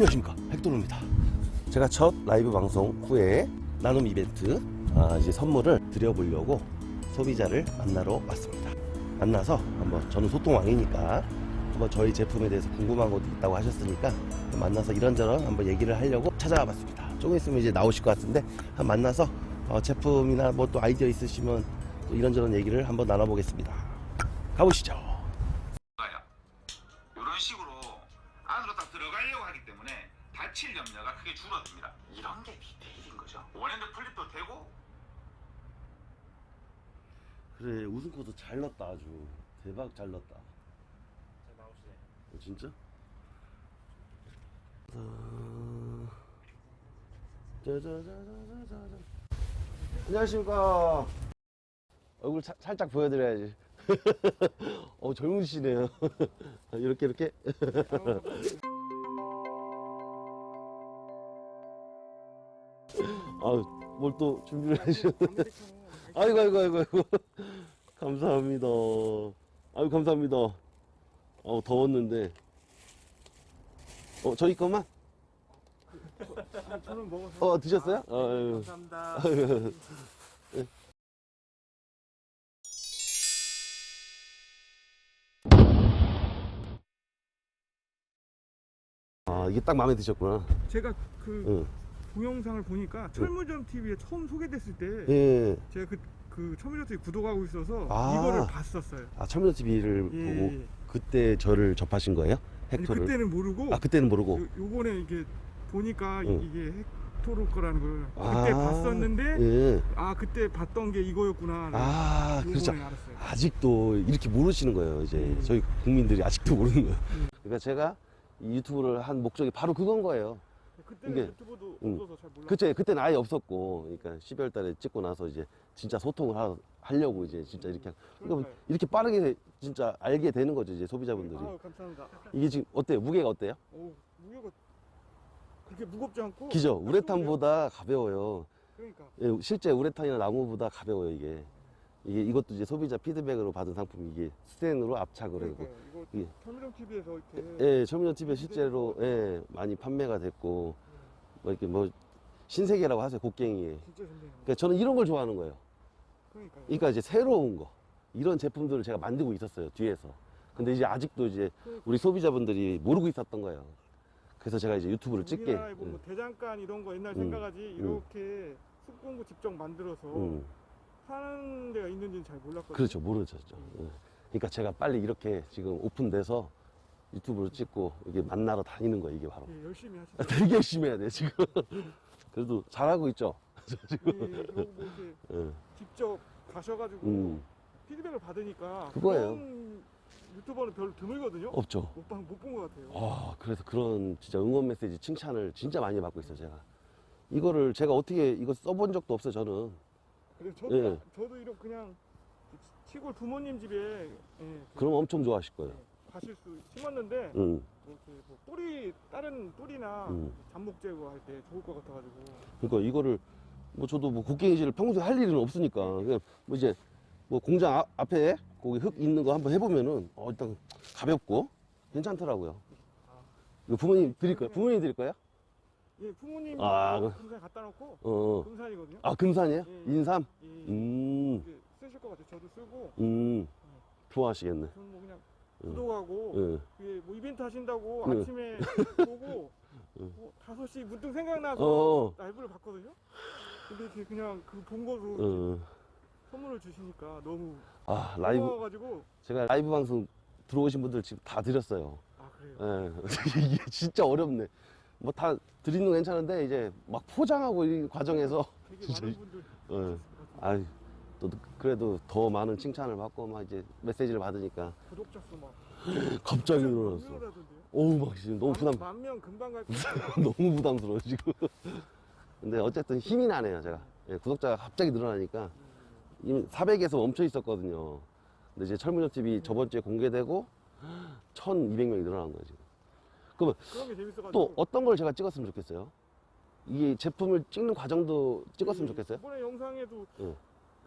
안녕하십니까. 헥토르입니다. 제가 첫 라이브 방송 후에 나눔 이벤트 아, 이제 선물을 드려보려고 소비자를 만나러 왔습니다. 만나서 한번 저는 소통왕이니까 한번 저희 제품에 대해서 궁금한 것도 있다고 하셨으니까 만나서 이런저런 한번 얘기를 하려고 찾아와 봤습니다. 조금 있으면 이제 나오실 것 같은데 한번 만나서 어, 제품이나 뭐 또 아이디어 있으시면 또 이런저런 얘기를 한번 나눠보겠습니다. 가보시죠 염려가 크게 줄어듭니다. 이런 게 디테일인 거죠. 원핸드 플립도 되고 그래 웃음 코드 잘 넣었다 아주 대박 잘 넣었다 잘 나오시네. 어, 진짜? 어, 짜자자자자자자. 안녕하십니까 얼굴 차- 살짝 보여드려야지 어 젊으시네요 이렇게 이렇게 아뭘 또 준비를 하시네 아이고 아이고 아이고 아이고 감사합니다 아유 감사합니다 어 더웠는데 어 저희 것만 저는 먹어서 어 드셨어요? 어, 아유. 감사합니다. 아유. 아 이게 딱 마음에 드셨구나 제가 그 응. 동영상을 보니까 철무점 TV에 처음 소개됐을 때 예. 제가 그, 그 철무점 TV 구독하고 있어서 아. 이거를 봤었어요. 아 철문호 TV를 예, 보고 예. 그때 저를 접하신 거예요? 아니, 헥토를? 그때는 모르고 아 그때는 모르고 요, 요번에 이게 보니까 응. 이게 헥토르 거라는 걸 아. 그때 봤었는데 예. 아 그때 봤던 게 이거였구나. 아 요번에 그렇죠 알았어요. 아직도 이렇게 모르시는 거예요 이제 음. 저희 국민들이 아직도 모르는 거예요 음. 그러니까 제가 이 유튜브를 한 목적이 바로 그건 거예요 그때는 이게- 유튜브도 응. 없어서 잘 몰랐어요. 그때 그때는 아예 없었고 그러니까 12월 달에 찍고 나서 이제 진짜 소통을 하, 하려고 이제 진짜 이렇게 그러니까 그러니까요. 이렇게 빠르게 진짜 알게 되는 거죠 이제 소비자분들이 아 감사합니다. 이게 지금 어때요 무게가 어때요 오 무게가 그렇게 무겁지 않고 기죠 딱 우레탄보다 가벼워요 그러니까 예, 실제 우레탄이나 나무보다 가벼워요 이게 이게 이것도 이제 소비자 피드백으로 받은 상품 이게 스텐으로 압착을 하고 그러니까요. 이거 이게 철무점 TV에서 이렇게 예, 철민호 TV에 실제로 예, 많이 판매가 됐고 뭐 이렇게 뭐 신세계라고 하세요 곡괭이에. 진짜 좋네요. 그러니까 저는 이런 걸 좋아하는 거예요. 그러니까요. 그러니까 이제 새로운 거 이런 제품들을 제가 만들고 있었어요 뒤에서. 근데 이제 아직도 이제 우리 소비자분들이 모르고 있었던 거예요. 그래서 제가 이제 유튜브를 찍게. 우리나라에 뭐, 뭐 대장간 이런 거 옛날 음, 생각하지 음. 이렇게 숲공구 직접 만들어서 음, 파는 데가 있는지는 잘 몰랐거든요. 그렇죠 모르죠. 예. 그러니까 제가 빨리 이렇게 지금 오픈돼서 유튜브를 찍고 이게 만나러 다니는 거예요 이게 바로. 예, 열심히 하시죠. 되게 열심히 해야 돼 지금. 그래도 잘하고 있죠. 예, 그리고 뭐 이렇게 예. 직접 가셔가지고 음, 피드백을 받으니까 그거예요. 그런 유튜버는 별로 드물거든요. 없죠. 못본 것 같아요. 아, 그래서 그런 진짜 응원 메시지 칭찬을 진짜 많이 받고 있어요, 제가. 이거를 제가 어떻게 이거 써본 적도 없어요, 저는. 그래서 저도 예. 저도 이런 그냥 시골 부모님 집에 예, 그럼 엄청 좋아하실 거예요. 가실 수 심었는데 응, 뭐 이렇게 뭐 뿌리 다른 뿌리나 음. 잡목 제거할 때 좋을 것 같아가지고 그러니까 이거를 뭐 저도 뭐 곡괭이질을 평소에 할 일은 없으니까 그냥 뭐 이제 뭐 공장 앞- 앞에 거기 흙 있는 거 한번 해보면은 어, 일단 가볍고 괜찮더라고요. 이거 부모님 드릴 거예요? 부모님 드릴 거예요? 예 부모님 아, 아, 그- 금산 갖다 놓고 어, 어. 금산이거든요. 아, 금산이에요? 예. 인삼? 예, 예. 음, 이게 쓰실 것 같아요. 저도 쓰고 음, 좋아하시겠네. 저는 뭐 그냥 음. 구독하고 예. 예, 뭐 이벤트 하신다고 네. 아침에 보고 음. 뭐 5시 문득 생각나서 어. 라이브를 봤거든요. 근데 이렇게 그냥 그 본 거로 어. 선물을 주시니까 너무 아, 라이브. 고마워가지고 제가 라이브 방송 들어오신 분들 지금 다 드렸어요. 아 그래요. 예. 이게 진짜 어렵네. 뭐 다 드리는 건 괜찮은데 이제 막 포장하고 이 과정에서 진짜 같아요. 아이 또 그래도 더 많은 칭찬을 받고 막 이제 메시지를 받으니까 구독자 수 막. 갑자기 늘어났어. 어우 막 지금 너무 부담 만명 금방 갈. 너무 부담스러워 지금. 근데 어쨌든 힘이 나네요 제가. 예, 구독자가 갑자기 늘어나니까 이미 400에서 멈춰 있었거든요. 근데 이제 철문역 TV 저번 주에 공개되고 1,200명이 늘어난 거예요 지금. 그러면. 또 어떤 걸 제가 찍었으면 좋겠어요? 이게 제품을 찍는 과정도 찍었으면 그 좋겠어요? 이번에 영상에도 응.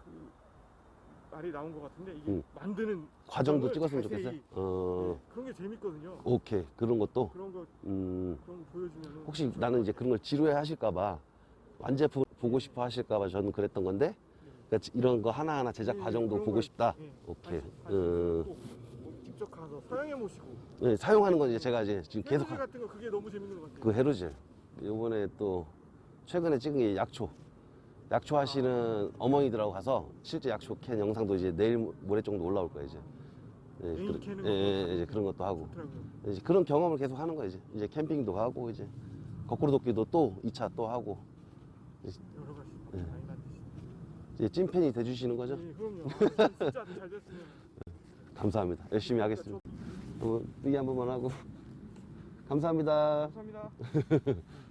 그 말이 나온 것 같은데 이게 응. 만드는 과정도 찍었으면 자세히, 좋겠어요? 어, 네, 그런 게 재밌거든요. 오케이. 그런 것도? 그런 거거 음, 그런 거 보여주면 혹시 나는 이제 그런 걸 지루해 하실까봐 완제품 보고 싶어 하실까봐 저는 그랬던 건데 그러니까 이런 거 하나하나 제작 네, 과정도 보고 걸, 싶다. 네, 오케이. 음, 직접 가서 사용해 보시고 네, 사용하는 건 이제 제가 이제 지금 계속 헤어지 하- 같은 거 그게 너무 재밌는 것 같아요. 그 헤르질 요번에 또 최근에 찍은 게 약초 약초 하시는 어머니들하고 가서 실제 약초 캔 영상도 이제 내일 모레 정도 올라올 거예요 이제 예, 그런- 캐는 예, 예, 것도 이제 그런 것도 하고 좋더라고요. 이제 그런 경험을 계속 하는 거예요 이제 이제 캠핑도 가고 이제 거꾸로 돕기도 또 2차 또 하고 여러 가지 네. 많이 만드시죠. 이제 찐팬이 돼주시는 거죠 네, 그럼요. 아, 진짜 잘 됐으면 감사합니다. 열심히 하겠습니다. 한번 뜨기 한 번만 하고. 감사합니다. 감사합니다.